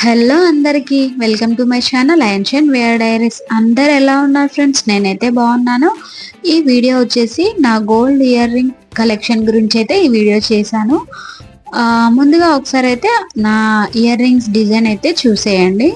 Hello అందరికీ welcome to my channel and wear diaries. అందరు ఎలా ఉన్నారు ఫ్రెండ్స్? నేనైతే బాగున్నాను. ఈ వీడియో వచ్చేసి నా గోల్డ్ ఇయర్ రింగ్ కలెక్షన్ గురించి అయితే ఈ వీడియో చేశాను. ముందుగా ఒకసారి అయితే నా ఇయర్ రింగ్స్ డిజైన్ అయితే చూసేయండి.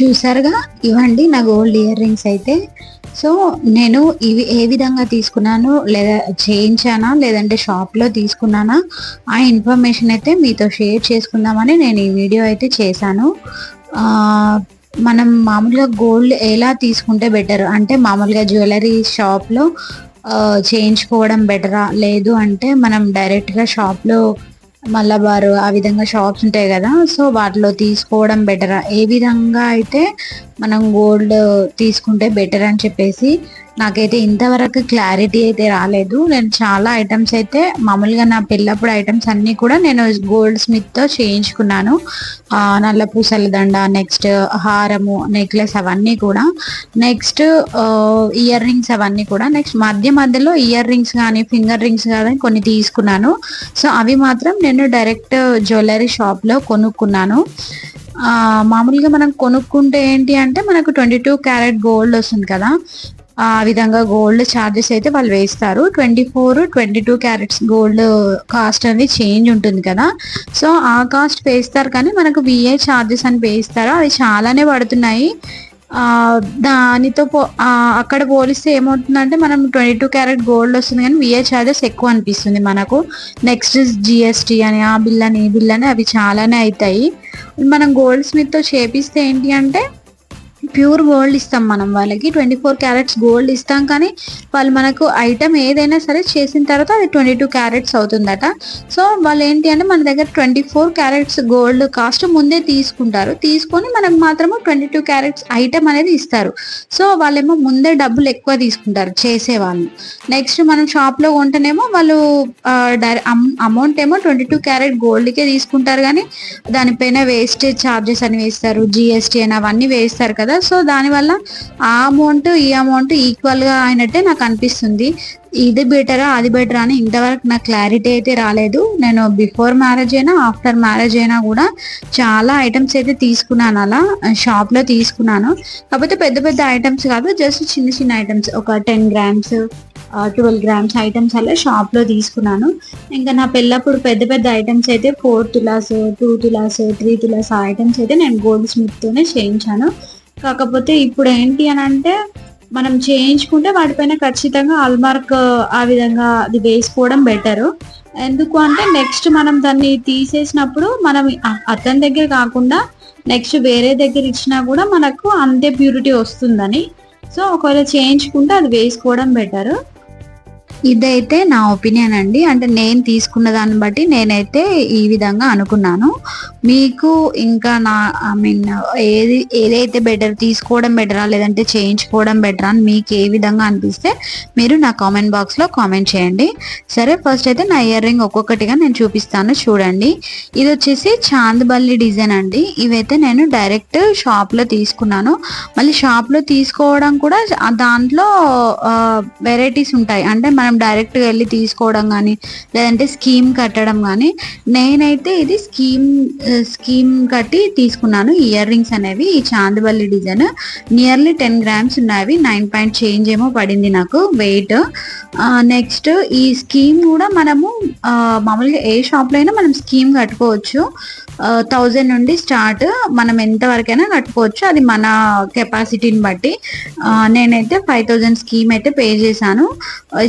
చూసారుగా? ఇవ్వండి నా గోల్డ్ ఇయర్ రింగ్స్ అయితే. సో నేను ఇవి ఏ విధంగా తీసుకున్నాను లేదా చేయించానా లేదంటే షాప్లో తీసుకున్నానా ఆ ఇన్ఫర్మేషన్ అయితే మీతో షేర్ చేసుకుందామని నేను ఈ వీడియో అయితే చేశాను. మనం మామూలుగా గోల్డ్ ఎలా తీసుకుంటే బెటర్ అంటే మామూలుగా జ్యువెలరీ షాప్లో చేయించుకోవడం బెటరా లేదు అంటే మనం డైరెక్ట్గా షాప్లో మల్లబారు ఆ విధంగా షాప్స్ ఉంటాయి కదా సో వాటిలో తీసుకోవడం బెటర్ ఏ విధంగా అయితే మనం గోల్డ్ తీసుకుంటే బెటర్ అని చెప్పేసి నాకైతే ఇంతవరకు క్లారిటీ అయితే రాలేదు. నేను చాలా ఐటమ్స్ అయితే మామూలుగా నా పెళ్ళప్పుడు ఐటమ్స్ అన్నీ కూడా నేను గోల్డ్ స్మిత్తో చేయించుకున్నాను నల్ల పూసల దండ నెక్స్ట్ హారము నెక్లెస్ అవన్నీ కూడా. నెక్స్ట్ ఇయర్ రింగ్స్ అవన్నీ కూడా. నెక్స్ట్ మధ్య మధ్యలో ఇయర్ రింగ్స్ కానీ ఫింగర్ రింగ్స్ కానీ కొన్ని తీసుకున్నాను. సో అవి మాత్రం నేను డైరెక్ట్ జ్యువెలరీ షాప్లో కొనుక్కున్నాను. మామూలుగా మనం కొనుక్కుంటే ఏంటి అంటే మనకు ట్వంటీ టూ క్యారెట్ గోల్డ్ వస్తుంది కదా. ఆ విధంగా గోల్డ్ ఛార్జెస్ అయితే వాళ్ళు వేస్తారు. Twenty four twenty two carats gold cost అనేది చేంజ్ ఉంటుంది కదా. సో ఆ కాస్ట్ వేస్తారు కానీ మనకు విఏ ఛార్జెస్ అని వేస్తారు? అవి చాలానే పడుతున్నాయి. దానితో పో అక్కడ పోలిస్తే ఏమవుతుందంటే మనం ట్వంటీ టూ క్యారెట్ గోల్డ్ వస్తుంది కానీ విఏ ఛార్జెస్ ఎక్కువ అనిపిస్తుంది మనకు. నెక్స్ట్ జిఎస్టీ అని ఆ బిల్ అని ఈ బిల్ అని అవి చాలానే అవుతాయి. మనం గోల్డ్ స్మిత్తో చేపిస్తే ఏంటి అంటే ప్యూర్ గోల్డ్ ఇస్తాం మనం వాళ్ళకి. ట్వంటీ ఫోర్ క్యారెట్స్ గోల్డ్ ఇస్తాం కానీ వాళ్ళు మనకు ఐటమ్ ఏదైనా సరే చేసిన తర్వాత అది ట్వంటీ టూ క్యారెట్స్ అవుతుందట. సో వాళ్ళు ఏంటి అంటే మన దగ్గర twenty four carats gold cost ముందే తీసుకుంటారు. తీసుకొని మనకు మాత్రము ట్వంటీ టూ క్యారెట్స్ ఐటమ్ అనేది ఇస్తారు. సో వాళ్ళేమో ముందే డబ్బులు ఎక్కువ తీసుకుంటారు చేసే వాళ్ళు. నెక్స్ట్ మనం షాప్లో కొంటేనేమో వాళ్ళు అమౌంట్ ఏమో ట్వంటీ టూ క్యారెట్ గోల్డ్కే తీసుకుంటారు కానీ దానిపైన వేస్టేజ్ ఛార్జెస్ అని వేస్తారు జిఎస్టీ అని అవన్నీ వేస్తారు కదా. సో దానివల్ల ఆ అమౌంట్ ఈ అమౌంట్ ఈక్వల్గా అయినట్టే నాకు అనిపిస్తుంది. ఇది బెటరా అది బెటరా అని ఇంతవరకు నాకు క్లారిటీ అయితే రాలేదు. నేను బిఫోర్ మ్యారేజ్ అయినా ఆఫ్టర్ మ్యారేజ్ అయినా కూడా చాలా ఐటమ్స్ అయితే తీసుకున్నాను అలా షాప్లో తీసుకున్నాను. కాకపోతే పెద్ద పెద్ద ఐటమ్స్ కాదు జస్ట్ చిన్న చిన్న ఐటమ్స్ ఒక ten grams twelve grams items అలా షాప్లో తీసుకున్నాను. ఇంకా నా పెళ్ళప్పుడు పెద్ద పెద్ద ఐటమ్స్ అయితే four tolas two tolas three tolas ఆ ఐటమ్స్ అయితే నేను గోల్డ్ స్మిత్తోనే చేయించాను. కాకపోతే ఇప్పుడు ఏంటి అని అంటే మనం చేయించుకుంటే వాటిపైన ఖచ్చితంగా ఆల్మార్క్ ఆ విధంగా అది వేసుకోవడం బెటర్ ఎందుకు అంటే నెక్స్ట్ మనం దాన్ని తీసేసినప్పుడు మనం అతని దగ్గర కాకుండా నెక్స్ట్ వేరే దగ్గర ఇచ్చినా కూడా మనకు అంతే ప్యూరిటీ వస్తుందని. సో ఒకవేళ చేయించుకుంటే అది వేసుకోవడం బెటర్ ఇదైతే నా ఒపీనియన్ అండి. అంటే నేను తీసుకున్న దాన్ని బట్టి నేనైతే ఈ విధంగా అనుకున్నాను. మీకు ఇంకా నా ఐ మీన్ ఏది ఏదైతే బెటర్ తీసుకోవడం బెటరా లేదంటే చేయించుకోవడం బెటరా అని మీకు ఏ విధంగా అనిపిస్తే మీరు నా కామెంట్ బాక్స్లో కామెంట్ చేయండి. సరే ఫస్ట్ అయితే నా ఇయర్ రింగ్ ఒక్కొక్కటిగా నేను చూపిస్తాను చూడండి. ఇది వచ్చేసి చాందబల్లి డిజైన్ అండి. ఇవైతే నేను డైరెక్ట్ షాప్లో తీసుకున్నాను. మళ్ళీ షాప్లో తీసుకోవడం కూడా దాంట్లో వెరైటీస్ ఉంటాయి. అంటే మనం మనం డైరెక్ట్గా వెళ్ళి తీసుకోవడం కానీ లేదంటే స్కీమ్ కట్టడం కానీ నేనైతే ఇది స్కీమ్ స్కీమ్ కట్టి తీసుకున్నాను. ఇయర్ రింగ్స్ అనేవి ఈ chandbali design nearly ten grams ఉన్నాయి నైన్ పాయింట్ చేంజ్ ఏమో పడింది నాకు వెయిట్ నెక్స్ట్ ఈ స్కీమ్ కూడా మనము మామూలుగా ఏ షాప్లో అయినా మనం స్కీమ్ కట్టుకోవచ్చు. థౌజండ్ నుండి స్టార్ట్ మనం ఎంత వరకైనా కట్టుకోవచ్చు. అది మన కెపాసిటీని బట్టి. నేనైతే ఫైవ్ థౌజండ్ స్కీమ్ అయితే పే చేశాను.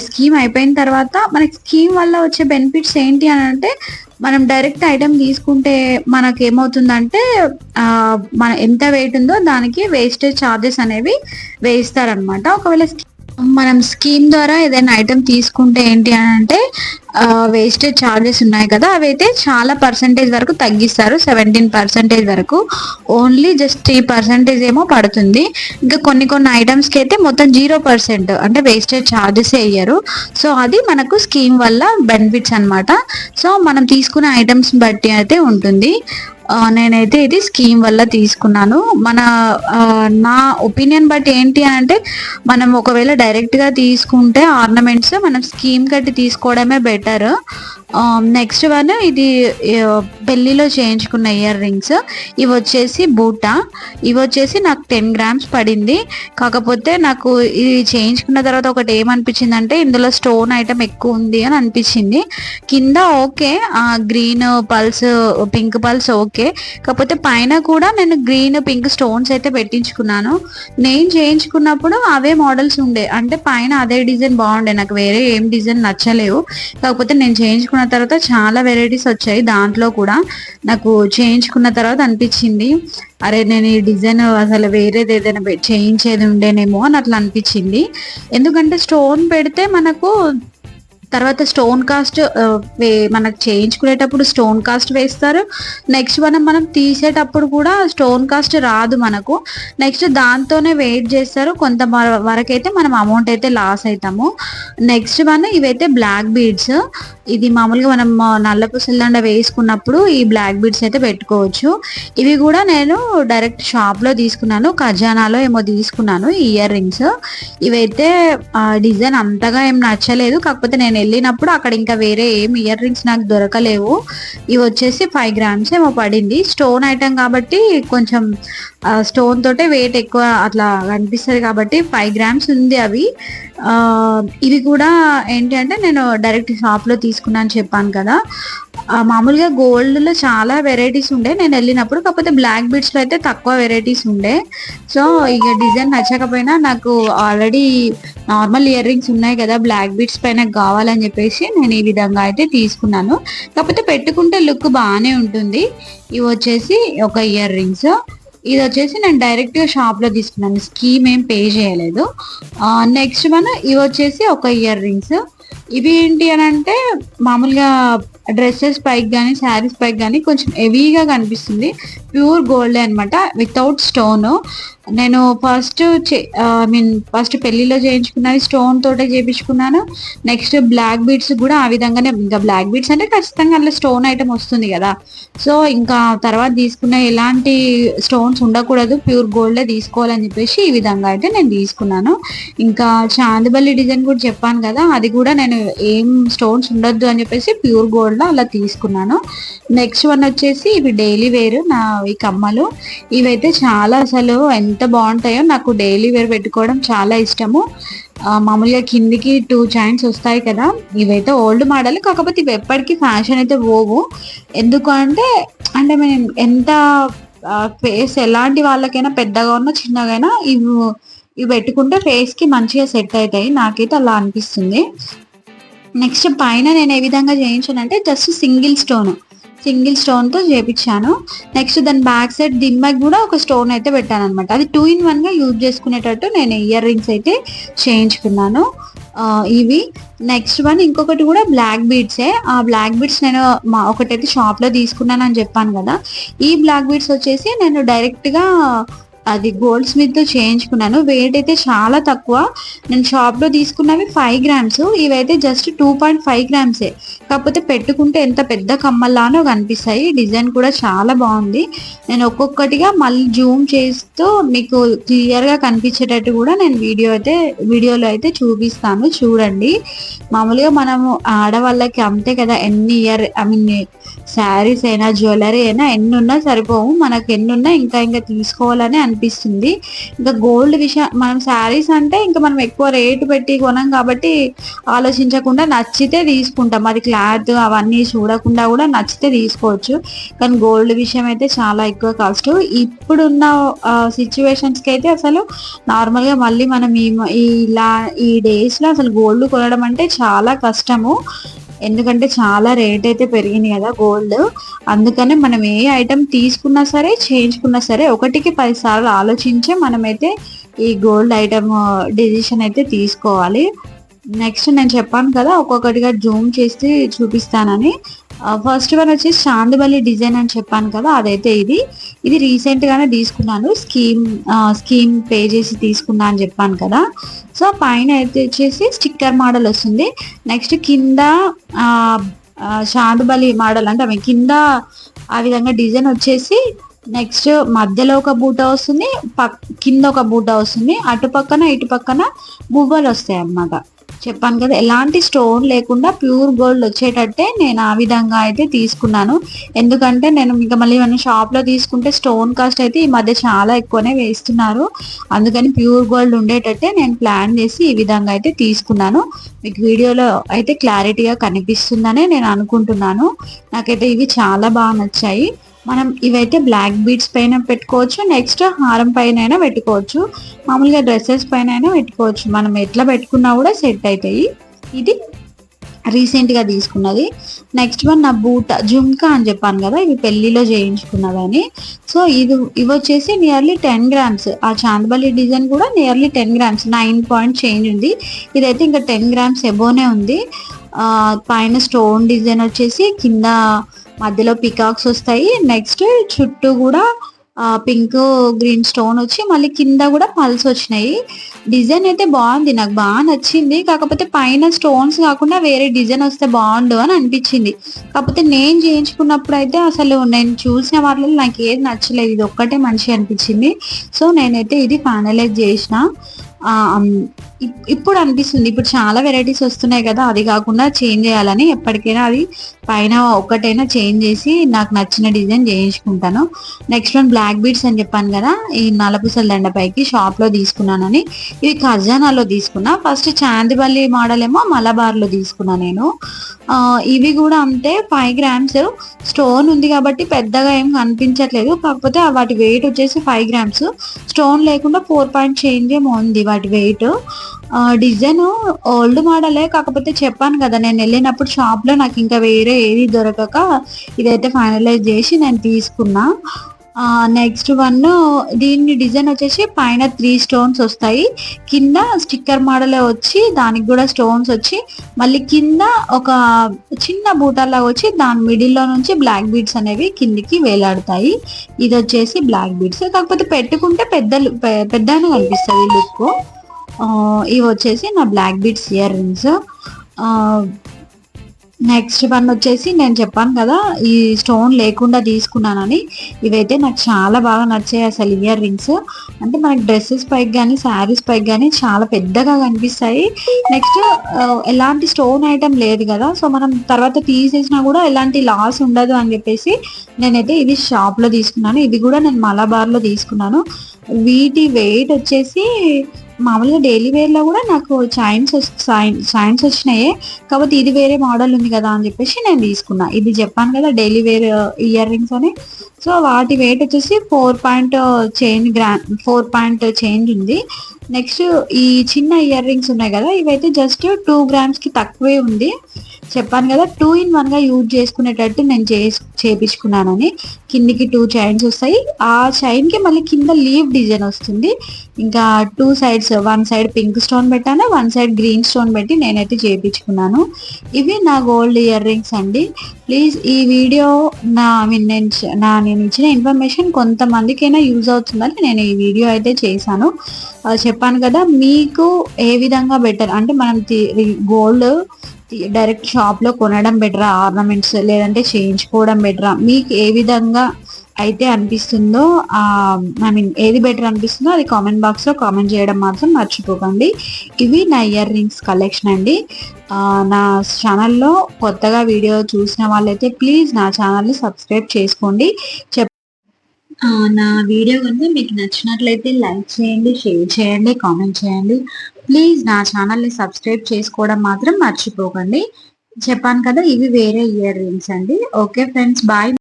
స్కీమ్ స్కీమ్ అయిపోయిన తర్వాత మనకి స్కీమ్ వల్ల వచ్చే బెనిఫిట్స్ ఏంటి అని అంటే మనం డైరెక్ట్ ఐటమ్ తీసుకుంటే మనకి ఏమవుతుందంటే మన ఎంత వెయిట్ ఉందో దానికి వేస్టేజ్ ఛార్జెస్ అనేవి వేయిస్తారనమాట ఒకవేళ మనం స్కీమ్ ద్వారా ఏదైనా ఐటమ్ తీసుకుంటే ఏంటి అని అంటే వేస్టేజ్ ఛార్జెస్ ఉన్నాయి కదా అవి అయితే చాలా పర్సంటేజ్ వరకు తగ్గిస్తారు సెవెంటీన్ పర్సెంటేజ్ వరకు. ఓన్లీ జస్ట్ త్రీ పర్సెంటేజ్ ఏమో పడుతుంది. ఇంకా కొన్ని కొన్ని ఐటమ్స్కి అయితే మొత్తం జీరో పర్సెంట్ అంటే వేస్టేజ్ ఛార్జెస్ వేయరు సో అది మనకు స్కీమ్ వల్ల బెనిఫిట్స్ అన్నమాట. సో మనం తీసుకునే ఐటమ్స్ బట్టి అయితే ఉంటుంది. నేనైతే ఇది స్కీమ్ వల్ల తీసుకున్నాను. మన నా ఒపీనియన్ బట్టి ఏంటి అంటే మనం ఒకవేళ డైరెక్ట్గా తీసుకుంటే ఆర్నమెంట్స్ మనం స్కీమ్ కట్టి తీసుకోవడమే బెటర్. నెక్స్ట్ వన్ ఇది పెళ్ళిలో చేయించుకున్న ఇయర్ రింగ్స్. ఇవి వచ్చేసి బూటా. ఇవి వచ్చేసి నాకు టెన్ గ్రామ్స్ పడింది. కాకపోతే నాకు ఇది చేయించుకున్న తర్వాత ఒకటి ఏమనిపించింది అంటే ఇందులో స్టోన్ ఐటమ్ ఎక్కువ ఉంది అని అనిపించింది. కింద okay green pearls pink pearls okay. కాకపోతే పైన కూడా నేను గ్రీన్ పింక్ స్టోన్స్ అయితే పెట్టించుకున్నాను. నేను చేయించుకున్నప్పుడు అవే మోడల్స్ ఉండే. అంటే పైన అదే డిజైన్ బాగుండే. నాకు వేరే ఏం డిజైన్ నచ్చలేవు. కాకపోతే నేను చేయించుకున్న తర్వాత చాలా వెరైటీస్ వచ్చాయి దాంట్లో కూడా. నాకు చేయించుకున్న తర్వాత అనిపించింది. అరే నేను ఈ డిజైన్ అసలు వేరేది ఏదైనా చేయించేది ఉండేనేమో అని అట్లా అనిపించింది. ఎందుకంటే స్టోన్ పెడితే మనకు తర్వాత స్టోన్ కాస్ట్ మనకు చేయించుకునేటప్పుడు స్టోన్ కాస్ట్ వేస్తారు. నెక్స్ట్ మనం మనం తీసేటప్పుడు కూడా స్టోన్ కాస్ట్ రాదు మనకు. నెక్స్ట్ దాంతోనే వెయిట్ చేస్తారు. కొంత వరకు వరకైతే మనం అమౌంట్ అయితే లాస్ అవుతాము నెక్స్ట్ వన్ ఇవైతే బ్లాక్ బీడ్స్ ఇది మామూలుగా మనం నల్లపు నల్ల పుసలండ వేసుకున్నప్పుడు ఈ బ్లాక్ బీడ్స్ అయితే పెట్టుకోవచ్చు. ఇవి కూడా నేను డైరెక్ట్ షాప్లో తీసుకున్నాను. ఖజానాలో ఏమో తీసుకున్నాను ఇయర్ రింగ్స్ ఇవైతే డిజైన్ అంతగా ఏం నచ్చలేదు. కాకపోతే నేను వెళ్ళినప్పుడు అక్కడ ఇంకా వేరే ఏం ఇయర్ రింగ్స్ నాకు దొరకలేవు. ఇవి వచ్చేసి ఫైవ్ గ్రామ్స్ ఏమో పడింది. స్టోన్ ఐటమ్ కాబట్టి కొంచెం స్టోన్ తోటే వెయిట్ ఎక్కువ అట్లా కనిపిస్తుంది కాబట్టి ఫైవ్ గ్రామ్స్ ఉంది అవి. ఇవి కూడా ఏంటి అంటే నేను డైరెక్ట్ షాప్లో తీసుకున్నాను చెప్పాను కదా. మామూలుగా గోల్డ్లో చాలా వెరైటీస్ ఉండే. నేను వెళ్ళినప్పుడు కాకపోతే బ్లాక్ బీడ్స్లో అయితే తక్కువ వెరైటీస్ ఉండే. సో ఇక డిజైన్ నచ్చకపోయినా నాకు ఆల్రెడీ నార్మల్ ఇయర్ రింగ్స్ ఉన్నాయి కదా బ్లాక్ బీట్స్ పైన కావాలని చెప్పేసి నేను ఈ విధంగా అయితే తీసుకున్నాను. కాకపోతే పెట్టుకుంటే లుక్ బాగానే ఉంటుంది. ఇవి వచ్చేసి ఒక ఇయర్ రింగ్స్. ఇది వచ్చేసి నేను డైరెక్ట్గా షాప్లో తీసుకున్నాను. స్కీమ్ ఏం పే చేయలేదు. నెక్స్ట్ మన ఇవి వచ్చేసి ఒక ఇయర్ రింగ్స్. ఇవి ఏంటి అని అంటే మామూలుగా డ్రెస్సెస్ పైకి కానీ శారీస్ పైకి కానీ కొంచెం హెవీగా కనిపిస్తుంది. ప్యూర్ గోల్డ్ అనమాట వితౌట్ స్టోన్. నేను ఫస్ట్ ఐ మీన్ ఫస్ట్ పెళ్ళిలో చేయించుకున్నది స్టోన్ తోటే చేయించుకున్నాను నెక్స్ట్ బ్లాక్ బీడ్స్ కూడా ఆ విధంగానే ఇంకా బ్లాక్ బీడ్స్ అంటే ఖచ్చితంగా అందులో స్టోన్ ఐటమ్ వస్తుంది కదా. సో ఇంకా తర్వాత తీసుకున్న ఎలాంటి స్టోన్స్ ఉండకూడదు ప్యూర్ గోల్డే తీసుకోవాలని చెప్పేసి ఈ విధంగా అయితే నేను తీసుకున్నాను. ఇంకా చాందిబల్లి డిజైన్ కూడా చెప్పాను కదా అది కూడా నేను ఏం స్టోన్స్ ఉండొద్దు అని చెప్పేసి ప్యూర్ గోల్డ్లో అలా తీసుకున్నాను. నెక్స్ట్ వన్ వచ్చేసి ఇవి డైలీ వేర్ నా ఈ కమ్మలు. ఇవైతే చాలా అసలు ఎంత బాగుంటాయో నాకు డైలీ వేర్ పెట్టుకోవడం చాలా ఇష్టము. మామూలుగా కిందికి టూ చైన్స్ వస్తాయి కదా ఇవైతే ఓల్డ్ మోడల్ కాకపోతే ఇవి ఎప్పటికీ ఫ్యాషన్ అయితే పోవు. ఎందుకు అంటే అంటే మేము ఎంత ఫేస్ ఎలాంటి వాళ్ళకైనా పెద్దగా ఉన్నా చిన్నగా అయినా ఇవి ఇవి పెట్టుకుంటే ఫేస్కి మంచిగా సెట్ అవుతాయి. నాకైతే అలా అనిపిస్తుంది. నెక్స్ట్ పైన నేను ఏ విధంగా చేయించానంటే జస్ట్ సింగిల్ స్టోన్ సింగిల్ స్టోన్తో చేపించాను. నెక్స్ట్ దాని బ్యాక్ సైడ్ దిమ్మకి కూడా ఒక స్టోన్ అయితే పెట్టాను అనమాట అది టూ ఇన్ వన్గా యూజ్ చేసుకునేటట్టు నేను ఇయర్ రింగ్స్ అయితే చేయించుకున్నాను. ఇవి. నెక్స్ట్ వన్ ఇంకొకటి కూడా బ్లాక్ బీడ్సే ఆ బ్లాక్ బీడ్స్ నేను మా ఒకటైతే షాప్లో తీసుకున్నానని తీసుకున్నాను అని చెప్పాను కదా. ఈ బ్లాక్ బీడ్స్ వచ్చేసి నేను డైరెక్ట్గా అది గోల్డ్ స్మిత్ చేయించుకున్నాను. వెయిట్ అయితే చాలా తక్కువ. నేను షాప్లో తీసుకున్నవి ఫైవ్ గ్రామ్స్ ఇవైతే జస్ట్ టూ పాయింట్ ఫైవ్ గ్రామ్సే కాకపోతే పెట్టుకుంటే ఎంత పెద్ద కమ్మల్లానో కనిపిస్తాయి. డిజైన్ కూడా చాలా బాగుంది. నేను ఒక్కొక్కటిగా మళ్ళీ జూమ్ చేస్తూ మీకు క్లియర్గా కనిపించేటట్టు కూడా నేను వీడియో అయితే వీడియోలో అయితే చూపిస్తాను. చూడండి. మామూలుగా మనము ఆడవాళ్ళకి అంతే కదా. ఎన్ని ఇయర్ ఐ మీన్ శారీస్ అయినా జ్యువెలరీ అయినా ఎన్ని ఉన్నా సరిపోవు. మనకు ఎన్ని ఉన్నా ఇంకా ఇంకా తీసుకోవాలని అనిపిస్తుంది అనిపిస్తుంది. ఇంకా గోల్డ్ విషయం మనం శారీస్ అంటే ఇంకా మనం ఎక్కువ రేటు పెట్టి కొనం కాబట్టి ఆలోచించకుండా నచ్చితే తీసుకుంటాం. అది క్లాత్ అవన్నీ చూడకుండా కూడా నచ్చితే తీసుకోవచ్చు. కానీ గోల్డ్ విషయం అయితే చాలా ఎక్కువ కాస్ట్ ఇప్పుడున్న సిచ్యువేషన్స్కి అయితే అసలు నార్మల్గా మళ్ళీ మనం ఈ ఇలా ఈ డేస్లో అసలు గోల్డ్ కొనడం అంటే చాలా కష్టము. ఎందుకంటే చాలా రేట్ అయితే పెరిగింది కదా గోల్డ్. అందుకనే మనం ఏ ఐటమ్ తీసుకున్నా సరే చేయించుకున్నా సరే ఒకటికి పది సార్లు ఆలోచించే మనమైతే ఈ గోల్డ్ ఐటమ్ డిసిషన్ అయితే తీసుకోవాలి. నెక్స్ట్ నేను చెప్పాను కదా ఒక్కొక్కటిగా జూమ్ చేసి చూపిస్తానని. ఫస్ట్ వన్ వచ్చి చాందిబలి డిజైన్ అని చెప్పాను కదా అదైతే ఇది. ఇది రీసెంట్ గానే తీసుకున్నాను. స్కీమ్ స్కీమ్ పే చేసి తీసుకున్నా అని చెప్పాను కదా. సో పైన అయితే వచ్చేసి స్టిక్కర్ మోడల్ వస్తుంది. నెక్స్ట్ కింద చాందుబలి మోడల్ అంటే ఆమె కింద ఆ విధంగా డిజైన్ వచ్చేసి నెక్స్ట్ మధ్యలో ఒక బూట వస్తుంది పక్ కింద ఒక బూట వస్తుంది. అటు పక్కన ఇటు పక్కన గువ్వలు వస్తాయి అన్నమాట చెప్పాను కదా ఎలాంటి స్టోన్ లేకుండా ప్యూర్ గోల్డ్ వచ్చేటట్టే నేను ఆ విధంగా అయితే తీసుకున్నాను. ఎందుకంటే నేను ఇంకా మళ్ళీ మన షాప్లో తీసుకుంటే స్టోన్ కాస్ట్ అయితే ఈ మధ్య చాలా ఎక్కువనే వేస్తున్నారు. అందుకని ప్యూర్ గోల్డ్ ఉండేటట్టే నేను ప్లాన్ చేసి ఈ విధంగా అయితే తీసుకున్నాను. మీకు వీడియోలో అయితే క్లారిటీగా కనిపిస్తుందనే నేను అనుకుంటున్నాను. నాకైతే ఇవి చాలా బాగా నచ్చాయి. మనం ఇవైతే బ్లాక్ బీడ్స్ పైన పెట్టుకోవచ్చు నెక్స్ట్ హారం పైన అయినా పెట్టుకోవచ్చు మామూలుగా డ్రెస్సెస్ పైన అయినా పెట్టుకోవచ్చు. మనం ఎట్లా పెట్టుకున్నా కూడా సెట్ అవుతాయి ఇది రీసెంట్గా తీసుకున్నది. నెక్స్ట్ వన్ నా బూట జుమ్కా అని చెప్పాను కదా ఇవి పెళ్ళిలో చేయించుకున్నదని సో ఇది ఇవి వచ్చేసి నియర్లీ టెన్ గ్రామ్స్ ఆ చాందబల్లి డిజైన్ కూడా nearly ten grams nine point change ఉంది. ఇదైతే ఇంకా టెన్ గ్రామ్స్ ఎబోనే ఉంది. పైన స్టోన్ డిజైన్ వచ్చేసి కింద మధ్యలో పికాక్స్ వస్తాయి. నెక్స్ట్ చుట్టూ కూడా పింక్ గ్రీన్ స్టోన్ వచ్చి మళ్ళీ కింద కూడా పల్స్ వచ్చినాయి. డిజైన్ అయితే బాగుంది. నాకు బాగా నచ్చింది. కాకపోతే పైన స్టోన్స్ కాకుండా వేరే డిజైన్ వస్తే బాగుండు అని అనిపించింది. కాకపోతే నేను చేయించుకున్నప్పుడు అయితే అసలు నేను చూసిన వాటిలో నాకు ఏది నచ్చలేదు. ఇది ఒక్కటే మంచి అనిపించింది. సో నేనైతే ఇది ఫైనలైజ్ చేసిన ఇప్పుడు అనిపిస్తుంది. ఇప్పుడు చాలా వెరైటీస్ వస్తున్నాయి కదా అది కాకుండా చేంజ్ చేయాలని ఎప్పటికైనా అది పైన ఒక్కటైనా చేంజ్ చేసి నాకు నచ్చిన డిజైన్ చేయించుకుంటాను. నెక్స్ట్ వన్ బ్లాక్ బీడ్స్ అని చెప్పాను కదా ఈ నలపుసల దండపైకి షాప్లో తీసుకున్నానని. ఇవి ఖజానాలో తీసుకున్నా. ఫస్ట్ చాందిపల్లి మోడల్ ఏమో మలబార్లో తీసుకున్నా నేను. ఇవి కూడా అంతే ఫైవ్ గ్రామ్స్ స్టోన్ ఉంది కాబట్టి పెద్దగా ఏం కనిపించట్లేదు. కాకపోతే వాటి వెయిట్ వచ్చేసి ఫైవ్ గ్రామ్స్. స్టోన్ లేకుండా ఫోర్ పాయింట్ చేంజ్ ఏమో ఉంది వాటి వెయిట్ డిజైన్ ఓల్డ్ మోడలే కాకపోతే చెప్పాను కదా నేను వెళ్ళినప్పుడు షాప్లో నాకు ఇంకా వేరే ఏది దొరకక ఇదైతే ఫైనలైజ్ చేసి నేను తీసుకున్నా. నెక్స్ట్ వన్ దీని డిజైన్ వచ్చేసి పైన త్రీ స్టోన్స్ వస్తాయి. కింద స్టిక్కర్ మోడల్ వచ్చి దానికి కూడా స్టోన్స్ వచ్చి మళ్ళీ కింద ఒక చిన్న బూటాలా వచ్చి దాని మిడిల్లో నుంచి బ్లాక్ బీడ్స్ అనేవి కిందికి వేలాడతాయి. ఇది వచ్చేసి బ్లాక్ బీడ్స్. కాకపోతే పెట్టుకుంటే పెద్ద పెద్దగా కనిపిస్తుంది లుక్. ఇవి వచ్చేసి నా black beads ear rings next one వచ్చేసి నేను చెప్పాను కదా ఈ స్టోన్ లేకుండా తీసుకున్నానని. ఇవైతే నాకు చాలా బాగా నచ్చాయి అసలు ఇయర్ రింగ్స్ అంటే మనకి డ్రెస్సెస్ పైకి కానీ శారీస్ పైకి కానీ చాలా పెద్దగా కనిపిస్తాయి. నెక్స్ట్ ఎలాంటి స్టోన్ ఐటమ్ లేదు కదా. సో మనం తర్వాత తీసేసినా కూడా ఎలాంటి లాస్ ఉండదు అని చెప్పేసి నేనైతే ఇది షాప్లో తీసుకున్నాను. ఇది కూడా నేను మలబార్లో తీసుకున్నాను. వీటి వెయిట్ వచ్చేసి మామూలుగా డైలీ వేర్లో కూడా నాకు చైన్స్ చైన్స్ వచ్చినాయి. కాబట్టి ఇది వేరే మోడల్ ఉంది కదా అని చెప్పేసి నేను తీసుకున్నా. ఇది చెప్పాను కదా డైలీ వేర్ ఇయర్ రింగ్స్ అని. సో వాటి వెయిట్ వచ్చేసి ఫోర్ పాయింట్ చైన్ గ్రా ఫోర్ పాయింట్ చేంజ్ ఉంది. నెక్స్ట్ ఈ చిన్న ఇయర్ రింగ్స్ ఉన్నాయి కదా ఇవైతే జస్ట్ టూ గ్రామ్స్కి తక్కువే ఉంది. చెప్పాను కదా టూ ఇన్ వన్గా యూజ్ చేసుకునేటట్టు నేను చేపించుకున్నానని. కిందికి టూ చైన్స్ వస్తాయి. ఆ చైన్కి మళ్ళీ కింద లీవ్ డిజైన్ వస్తుంది. ఇంకా two sides one side pink stone పెట్టాను వన్ సైడ్ గ్రీన్ స్టోన్ పెట్టి నేనైతే చేయించుకున్నాను ఇవి నా గోల్డ్ ఇయర్ రింగ్స్ అండి. ప్లీజ్ ఈ వీడియో నా మీన్ నేను నా నేను ఇచ్చిన ఇన్ఫర్మేషన్ కొంతమందికైనా యూజ్ అవుతుందని నేను ఈ వీడియో అయితే చేశాను. చెప్పాను కదా మీకు ఏ విధంగా బెటర్ అంటే మనం గోల్డ్ డైరెక్ట్ షాప్లో కొనడం బెటరా ఆర్నమెంట్స్ లేదంటే చేయించుకోవడం బెటరా? మీకు ఏ విధంగా అయితే అనిపిస్తుందో ఐ మీన్ ఏది బెటర్ అనిపిస్తుందో అది కామెంట్ బాక్స్లో కామెంట్ చేయడం మాత్రం మర్చిపోకండి. ఇవి నా ఇయర్ రింగ్స్ కలెక్షన్ అండి. నా ఛానల్లో కొత్తగా వీడియో చూసిన వాళ్ళైతే ప్లీజ్ నా ఛానల్ని సబ్స్క్రైబ్ చేసుకోండి. ఆ, నా వీడియో కనుక మీకు నచ్చినట్లయితే లైక్ చేయండి షేర్ చేయండి కామెంట్ చేయండి. ప్లీజ్ నా ఛానల్ని సబ్స్క్రైబ్ చేసుకోవడం మాత్రం మర్చిపోకండి. చెప్పాను కదా ఇవి వేరే ఇయర్ రింగ్స్ అండి. Okay friends bye.